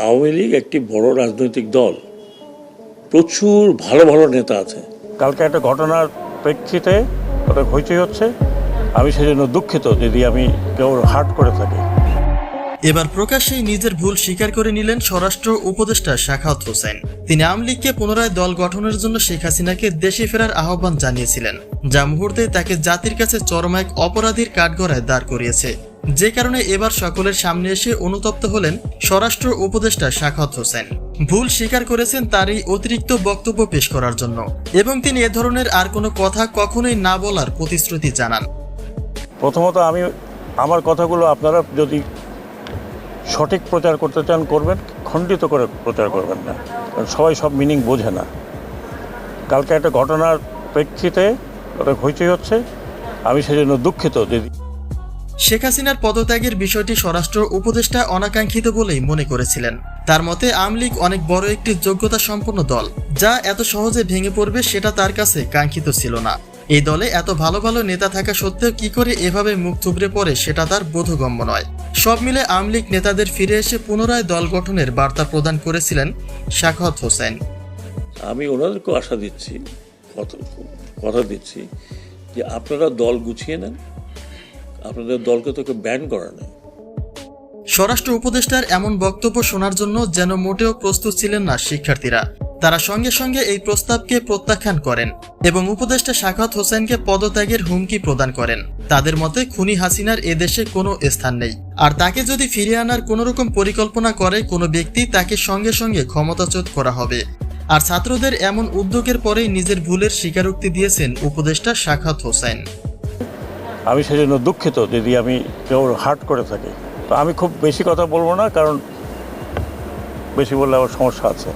আওয়ামী লীগ একটি বড় রাজনৈতিক দল। প্রচুর ভালো ভালো নেতা আছে। কালকে একটা ঘটনার প্রেক্ষিতে ওটা হইচই হচ্ছে। আমি সেজন্য দুঃখিত যদি আমি কেউ হার্ট করে থাকি। এবার প্রকাশ্যেই নিজের ভুল স্বীকার করে নিলেন স্বরাষ্ট্র উপদেষ্টা শাখাত হোসেন। তিনি আওয়ামী লীগকে পুনরায় দল গঠনের জন্য শেখ হাসিনাকে দেশে ফেরার আহ্বান জানিয়েছিলেন। যা মুহূর্তে তাকে জাতির কাছে চরম এক অপরাধীর কাঠগড়ায় দাঁড় করিয়েছে। যে কারণে এবার সকলের সামনে এসে অনুতপ্ত হলেন স্বরাষ্ট্র উপদেষ্টা শাখাওয়াত হোসেন। ভুল স্বীকার করেছেন তার এই অতিরিক্ত বক্তব্য পেশ করার জন্য। এবং তিনি এ ধরনের আর কোনো কথা কখনোই না বলার প্রতিশ্রুতি জানান। প্রথমত আমি আমার কথাগুলো আপনারা যদি সঠিক প্রচার করতে চান, করবেন। খণ্ডিত করে প্রচার করবেন না। কারণ সবাই সব মিনিং বোঝে না। কালকে একটা ঘটনার প্রেক্ষিতে ওটা হইচই হচ্ছে। আমি সেজন্য দুঃখিত যদি শেখ হাসিনার পদত্যাগের বিষয়টি স্বরাষ্ট্র উপদেষ্টা অনাকাঙ্ক্ষিত বলেই মনে করেছিলেন। তার মতে, আওয়ামী লীগ অনেক বড় একটি যোগ্যতা সম্পন্ন দল। যা এত সহজে ভেঙে পড়বে সেটা তার কাছে কাঙ্ক্ষিত ছিল না। এই দলে এত ভালো ভালো নেতা থাকা সত্ত্বেও কি করে এভাবে মুখ থুবড়ে পড়ে সেটা তার বোধগম্য নয়। সব মিলে আওয়ামী লীগ নেতাদের ফিরে এসে পুনরায় দল গঠনের বার্তা প্রদান করেছিলেন শাখাত হোসেন। আমি ওনাদেরকেও আশা দিচ্ছি কথা দিচ্ছি যে আপনারা দল গুছিয়ে নেন আপনাদের দলকে তো কেউ ব্যান করা নেই। স্বরাষ্ট্র উপদেষ্টার এমন বক্তব্য শোনার জন্য যেন মোটেও প্রস্তুত ছিলেন না শিক্ষার্থীরা। তারা সঙ্গে সঙ্গে এই প্রস্তাবকে প্রত্যাখ্যান করেন এবং উপদেষ্টা শাখাত হোসেনকে পদত্যাগের হুমকি প্রদান করেন। তাদের মতে, খুনি হাসিনার এদেশে কোনো স্থান নেই। আর তাকে যদি ফিরিয়ে আনার কোনো রকম পরিকল্পনা করে কোনো ব্যক্তি, তাকে সঙ্গে সঙ্গে ক্ষমতাচ্যুত করা হবে। আর ছাত্রদের এমন উদ্যোগের পরেই নিজের ভুলের স্বীকারোক্তি দিয়েছেন উপদেষ্টা শাখাত হোসেন। আমি সেজন্য দুঃখিত যদি আমি কেউ হার্ট করে থাকি। তো আমি খুব বেশি কথা বলব না, কারণ বেশি বললে আমার সমস্যা আছে।